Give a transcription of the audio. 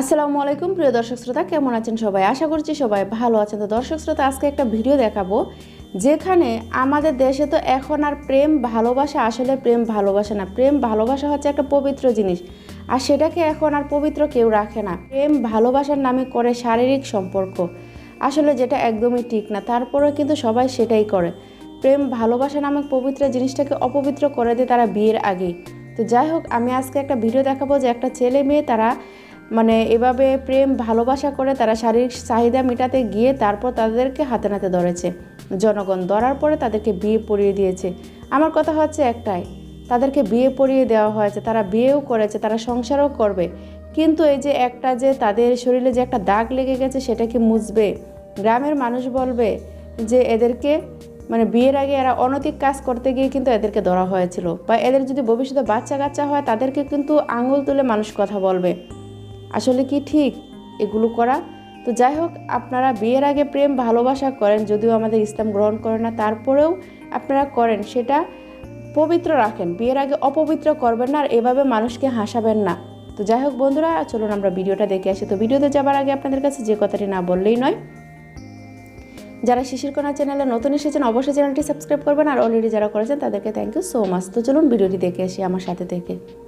আসসালামু আলাইকুম, প্রিয় দর্শক শ্রোতা, কেমন আছেন সবাই? আশা করছি সবাই ভালো আছেন। তো দর্শক শ্রোতা, আজকে একটা ভিডিও দেখাবো, যেখানে আমাদের দেশে তো এখন আর প্রেম ভালোবাসা, আসলে প্রেম ভালোবাসা না। প্রেম ভালোবাসা হচ্ছে একটা পবিত্র জিনিস, আর সেটাকে এখন আর পবিত্র কেউ রাখে না। প্রেম ভালোবাসার নামে করে শারীরিক সম্পর্ক, আসলে যেটা একদমই ঠিক না। তারপরেও কিন্তু সবাই সেটাই করে। প্রেম ভালোবাসা নামক পবিত্র জিনিসটাকে অপবিত্র করে দেয় তারা বিয়ের আগেই। তো যাই হোক, আমি আজকে একটা ভিডিও দেখাবো যে একটা ছেলে মেয়ে তারা মানে এভাবে প্রেম, ভালোবাসা করে তারা শারীরিক চাহিদা মেটাতে গিয়ে তারপর তাদেরকে হাতে নাতে ধরেছে। জনগণ ধরার পরে তাদেরকে বিয়ে পড়িয়ে দিয়েছে। আমার কথা হচ্ছে একটাই, তাদেরকে বিয়ে পড়িয়ে দেওয়া হয়েছে, তারা বিয়েও করেছে, তারা সংসারও করবে। কিন্তু এই যে একটা যে তাদের শরীরে যে একটা দাগ লেগে গেছে, সেটা কি মুছবে? গ্রামের মানুষ বলবে যে এদেরকে মানে বিয়ের আগে এরা অনৈতিক কাজ করতে গিয়ে কিন্তু এদেরকে ধরা হয়েছিল। বা এদের যদি ভবিষ্যতে বাচ্চা কাচ্চা হয়, তাদেরকে কিন্তু আঙুল তুলে মানুষ কথা বলবে। আসলে কি ঠিক এগুলো করা? তো যাই হোক, আপনারা বিয়ের আগে প্রেম ভালোবাসা করেন, যদিও আমাদের ইসলাম গ্রহণ করে না, তারপরেও আপনারা করেন, সেটা পবিত্র রাখেন। বিয়ের আগে অপবিত্র করবেন না আর এভাবে মানুষকে হাসাবেন না। তো যাই হোক বন্ধুরা, চলুন আমরা ভিডিওটা দেখে আসি। তো ভিডিওতে যাবার আগে আপনাদের কাছে যে কথাটি না বললেই নয়, যারা শিশির কোনা চ্যানেলে নতুন এসেছেন, অবশ্যই চ্যানেলটি সাবস্ক্রাইব করবেন আর অলরেডি যারা করেছেন, তাদেরকে থ্যাংক ইউ সো মাচ তো চলুন ভিডিওটি দেখে আসি আমার সাথে থেকে।